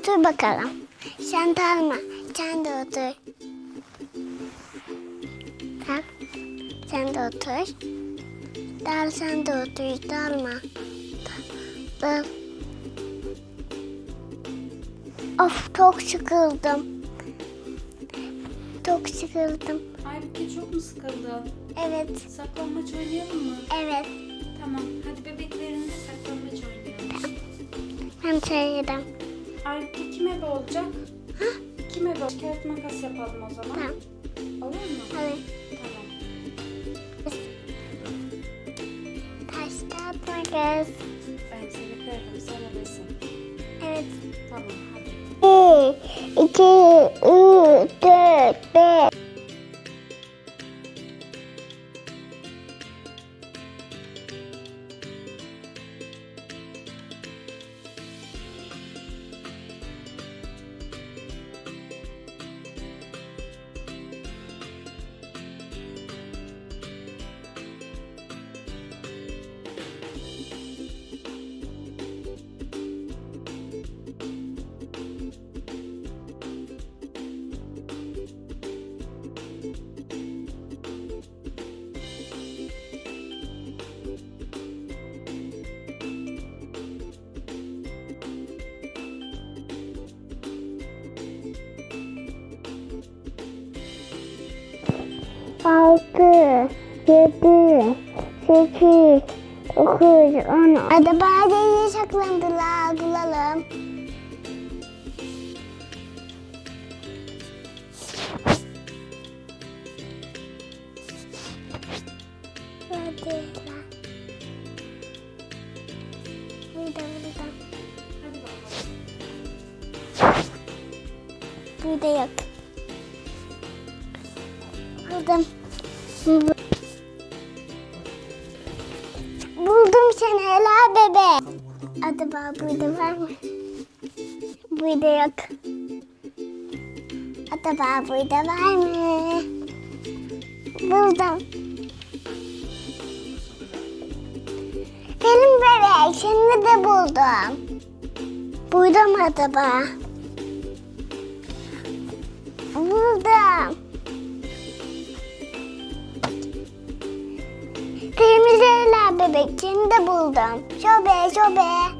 otur bakalım. Sen de alma. Sen de otur. Tamam. Sen de otur. Dal sen de otur. Dalma. Dal. Of çok sıkıldım. Çok sıkıldım. Aybüke çok mu sıkıldın? Evet. Saklambaç oynayalım mı? Evet. Tamam. Hadi bebeklerinle saklambaç oynayalım. Ben söyledim. Aybüke kim ebe olacak? Kim ebe olacak? Kağıt makas yapalım o zaman. Tamam. Olur mu? Taş kağıt makas. Ben seni kırarım. Sen ebesin. Evet. Tamam hadi. Bir, iki, üç, 6, 7, 8, 9, 10. Hadi bazen yasaklandılar, alalım. Hadi. Burada, burada. Burada yok. Buldum. Buldum seni Ela bebe. Acaba burada var mı? Burada yok. Acaba burada var mı? Buldum. Benim bebek seni de buldum. Buldum acaba. Buldum. Bebekini de buldum. Şobe şobe.